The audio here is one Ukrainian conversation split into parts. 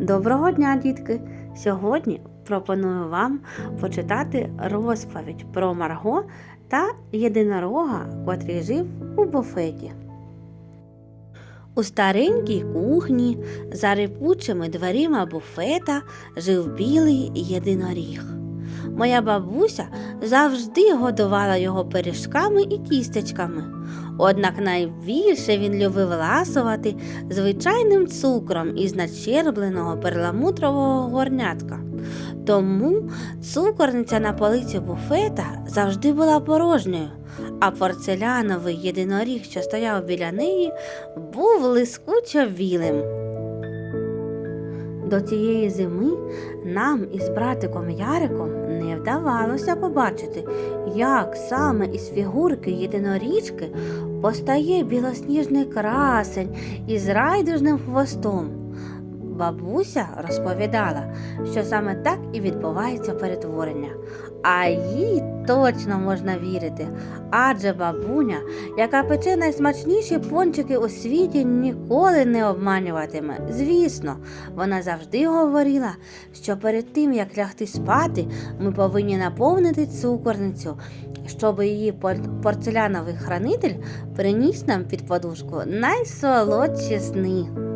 Доброго дня, дітки! Сьогодні пропоную вам почитати розповідь про Марго та єдинорога, котрий жив у буфеті. У старенькій кухні за рипучими дверима буфета жив білий єдиноріг. Моя бабуся завжди годувала його пиріжками і тістечками. Однак найбільше він любив ласувати звичайним цукром із начербленого перламутрового горнятка. Тому цукорниця на полиці буфета завжди була порожньою, а порцеляновий єдиноріг, що стояв біля неї, був лискучо білим. До цієї зими нам із братиком Яриком не вдавалося побачити, як саме із фігурки єдинорічки постає білосніжний красень із райдужним хвостом. Бабуся розповідала, що саме так і відбувається перетворення, а їй точно можна вірити, адже бабуня, яка пече найсмачніші пончики у світі, ніколи не обманюватиме. Звісно, вона завжди говорила, що перед тим як лягти спати, ми повинні наповнити цукорницю, щоб її порцеляновий хранитель приніс нам під подушку найсолодші сни.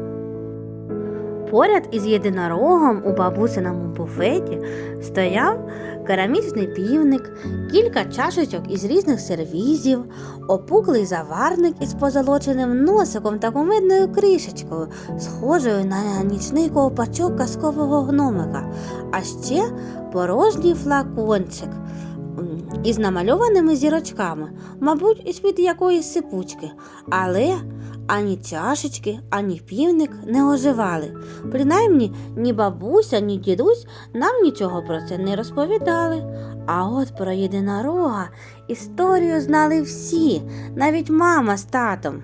Поряд із єдинорогом у бабусиному буфеті стояв керамічний півник, кілька чашечок із різних сервізів, опуклий заварник із позолоченим носиком та кумедною кришечкою, схожою на нічний ковпачок казкового гномика, а ще порожній флакончик із намальованими зірочками, мабуть, із-під якоїсь сипучки, але ані чашечки, ані півник не оживали. Принаймні, ні бабуся, ні дідусь нам нічого про це не розповідали. А от про єдинорога історію знали всі, навіть мама з татом.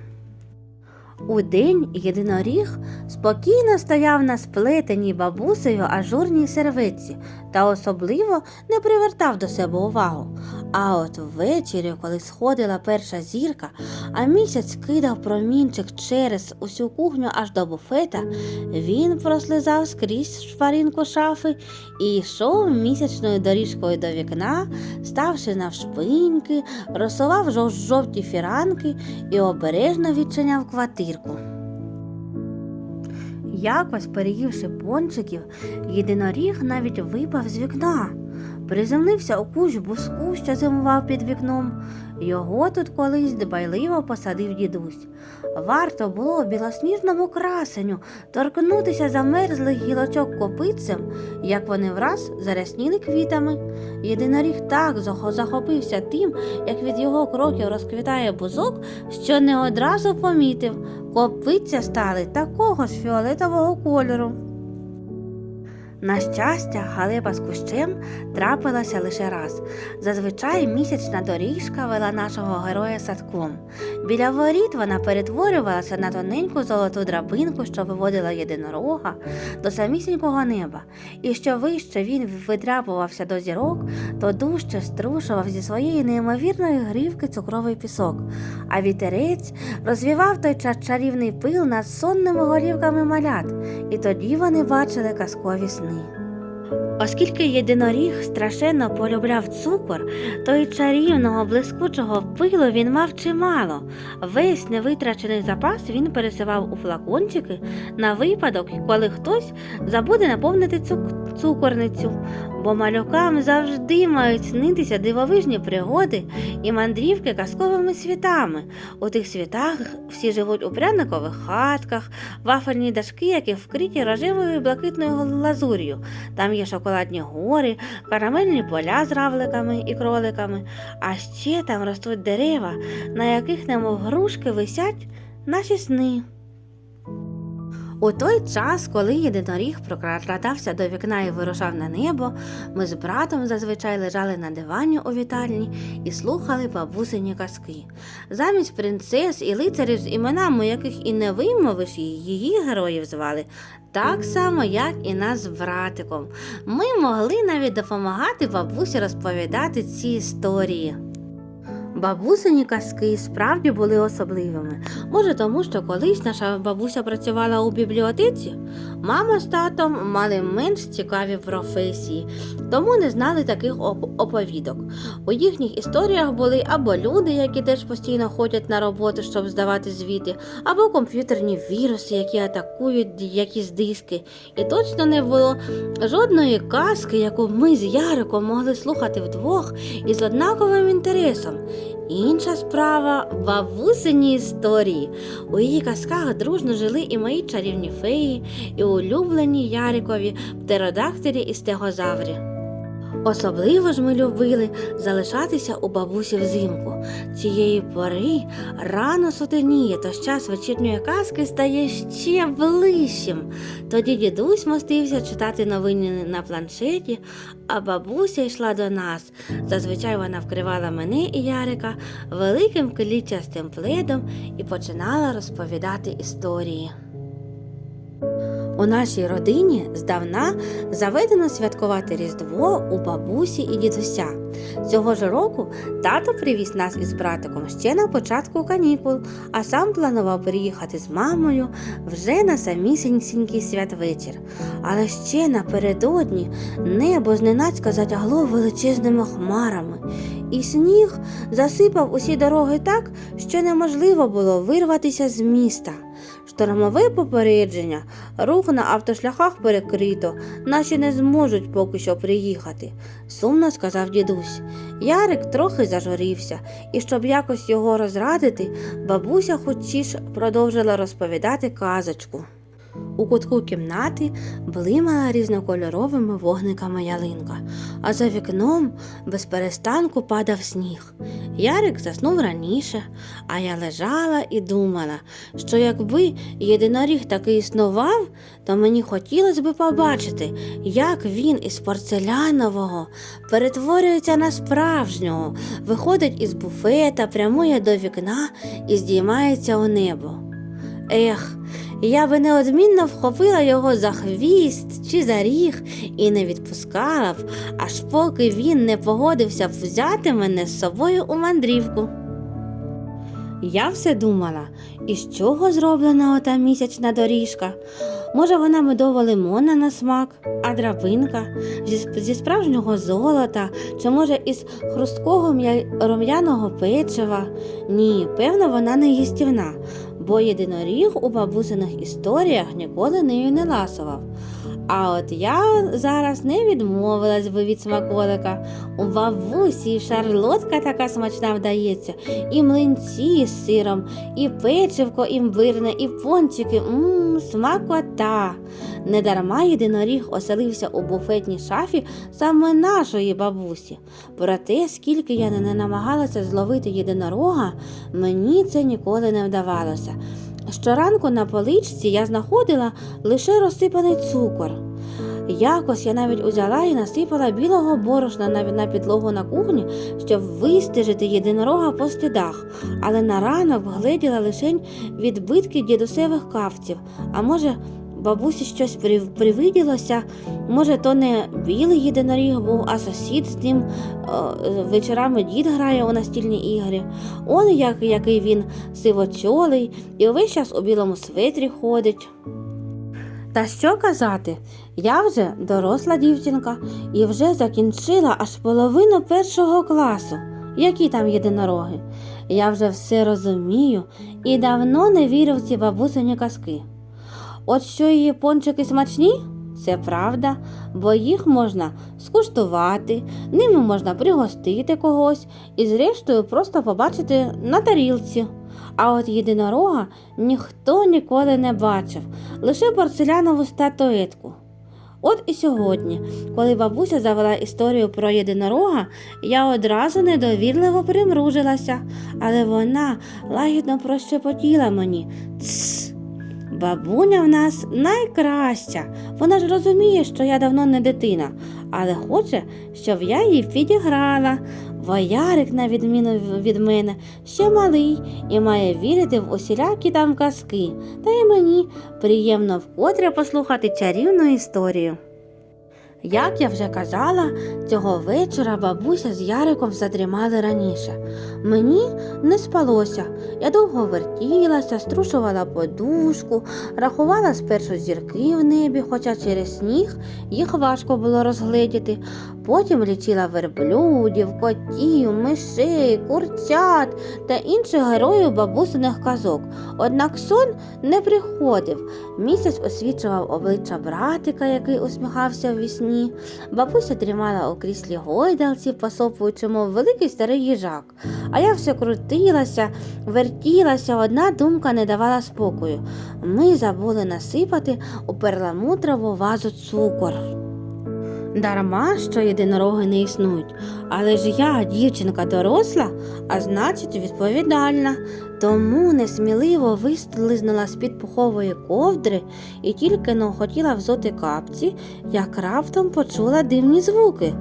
Удень єдиноріг спокійно стояв на сплетеній бабусею ажурній серветці та особливо не привертав до себе увагу. А от ввечері, коли сходила перша зірка, а місяць кидав промінчик через усю кухню аж до буфета, він прослизав скрізь шпаринку шафи і йшов місячною доріжкою до вікна, ставши навшпиньки, розсував жов- жовті фіранки і обережно відчиняв квартирку. Якось, переївши пончиків, єдиноріг навіть випав з вікна, приземлився у кущ буску, що зимував під вікном. Його тут колись дбайливо посадив дідусь. Варто було білосніжному красеню торкнутися замерзлих гілочок копитцем, як вони враз зарясніли квітами. Єдиноріг так захопився тим, як від його кроків розквітає бузок, що не одразу помітив, копиця стали такого ж фіолетового кольору. На щастя, галепа з кущем трапилася лише раз. Зазвичай місячна доріжка вела нашого героя садком. Біля воріт вона перетворювалася на тоненьку золоту драбинку, що виводила єдинорога до самісінького неба. І що вище він видряпувався до зірок, то дужче струшував зі своєї неймовірної грівки цукровий пісок, а вітерець розвівав той ча- чарівний пил над сонними голівками малят, і тоді вони бачили казкові сни. Оскільки єдиноріг страшенно полюбляв цукор, то й чарівного блискучого пилу він мав чимало. Весь невитрачений запас він пересивав у флакончики на випадок, коли хтось забуде наповнити цукорницю, бо малюкам завжди мають снитися дивовижні пригоди і мандрівки казковими світами. У тих світах всі живуть у пряникових хатках, вафельні дашки, які вкриті рожевою і блакитною лазур'ю. Там є шоколадні гори, карамельні поля з равликами і кроликами, а ще там ростуть дерева, на яких, немов грушки, висять наші сни. У той час, коли єдиноріг прокрадався до вікна і вирушав на небо, ми з братом зазвичай лежали на дивані у вітальні і слухали бабусині казки. Замість принцес і лицарів з іменами, яких і не вимовиш, її героїв звали, так само, як і нас з братиком. Ми могли навіть допомагати бабусі розповідати ці історії. Бабусині казки справді були особливими. Може, тому що колись наша бабуся працювала у бібліотеці, Мама з татом мали менш цікаві професії, тому не знали таких оповідок. У їхніх історіях були або люди, які теж постійно ходять на роботу, щоб здавати звіти, або комп'ютерні віруси, які атакують якісь диски. І точно не було жодної казки, яку ми з Яриком могли слухати вдвох із однаковим інтересом. Інша справа бабусині історії. У її казках дружно жили і мої чарівні феї, і улюблені Ярикові птеродактері і стегозаврі. Особливо ж ми любили залишатися у бабусі взимку. Цієї пори рано сутеніє, тож час вечірньої казки стає ще ближчим. Тоді дідусь мостився читати новини на планшеті, а бабуся йшла до нас. Зазвичай вона вкривала мене і Ярика великим клітчастим пледом і починала розповідати історії. У нашій родині здавна заведено святкувати Різдво у бабусі і дідуся. Цього ж року тато привіз нас із братиком ще на початку канікул, а сам планував приїхати з мамою вже на самісінький святвечір. Але ще напередодні небо зненацька затягло величезними хмарами, і сніг засипав усі дороги так, що неможливо було вирватися з міста. Штормове попередження, рух на автошляхах перекрито, наші не зможуть поки що приїхати, сумно сказав дідусь. Ярик трохи зажурівся, і щоб якось його розрадити, бабуся хоч продовжила розповідати казочку. У кутку кімнати блимала різнокольоровими вогниками ялинка, а за вікном без перестанку падав сніг. Ярик заснув раніше, а я лежала і думала, що якби єдиноріг таки існував, то мені хотілося би побачити, як він із порцелянового перетворюється на справжнього, виходить із буфета, прямує до вікна і здіймається у небо. Ех, я би неодмінно вхопила його за хвіст чи за ріг і не відпускала б, аж поки він не погодився взяти мене з собою у мандрівку. Я все думала, із чого зроблена ота місячна доріжка. Може, вона медово-лимонна на смак, а драбинка зі, зі справжнього золота, чи може із хрусткого м'я- рум'яного печива. Ні, певно, вона не їстівна, бо єдиноріг у бабусиних історіях ніколи нею не ласував. А от я зараз не відмовилась би від смаколика. У бабусі шарлотка така смачна вдається, і млинці з сиром, і печивко імбирне, і пончики. Мм, смакота. Недарма єдиноріг оселився у буфетній шафі саме нашої бабусі. Проте, скільки я не намагалася зловити єдинорога, мені це ніколи не вдавалося. Щоранку на поличці я знаходила лише розсипаний цукор. Якось я навіть узяла і насипала білого борошна на, підлогу на кухні, щоб вистежити єдинорога по слідах, але на ранок вгледіла лише відбитки дідусевих кавців. А може, бабусі щось прив- привиділося, може, то не білий єдиноріг був, а сусід з ним е, вечорами дід грає у настільні ігри. Он як, який він сивочолий і увесь час у білому светрі ходить. Та що казати, я вже доросла дівчинка і вже закінчила аж половину першого класу. Які там єдинороги? Я вже все розумію і давно не вірю в ці бабусині казки. От що її пончики смачні? Це правда, бо їх можна скуштувати, ними можна пригостити когось і, зрештою, просто побачити на тарілці. А от єдинорога ніхто ніколи не бачив, лише порцелянову статуетку. От і сьогодні, коли бабуся завела історію про єдинорога, я одразу недовірливо примружилася, але вона лагідно прощепотіла мені. Тсс, бабуня в нас найкраща. Вона ж розуміє, що я давно не дитина, але хоче, щоб я її підіграла. Воярик, на відміну від мене, ще малий і має вірити в усілякі там казки, та й мені приємно вкотре послухати чарівну історію. Як я вже казала, цього вечора бабуся з Яриком задрімали раніше. Мені не спалося. Я довго вертілася, струшувала подушку, рахувала спершу зірки в небі, хоча через сніг їх важко було розгледіти. Потім лічила верблюдів, котів, мишей, курчат та інших героїв бабусиних казок. Однак сон не приходив. Місяць освічував обличчя братика, який усміхався в вісні. Бабуся тримала у кріслі гойдалці, посопуючи, мов великий старий їжак. А я все крутилася, вертілася, одна думка не давала спокою. Ми забули насипати у перламутрову вазу цукор. Дарма, що єдинороги не існують, але ж я дівчинка доросла, а значить відповідальна. Тому несміливо вислизнула з-під пухової ковдри і тільки но хотіла взоти капці, як раптом почула дивні звуки.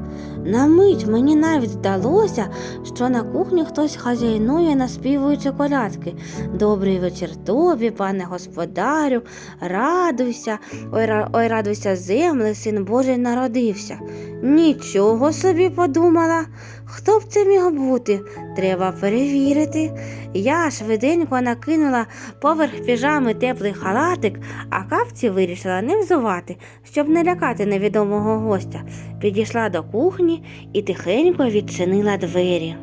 На мить мені навіть здалося, що на кухні хтось хазяйнує, наспівуючи колядки. Добрий вечір тобі, пане господарю, радуйся, ой, ой радуйся, земле, син Божий народився. Нічого собі подумала. Хто б це міг бути? Треба перевірити. Я швиденько накинула поверх піжами теплий халатик, а капці вирішила не взувати, щоб не лякати невідомого гостя. Підійшла до і тихенько відчинила двері.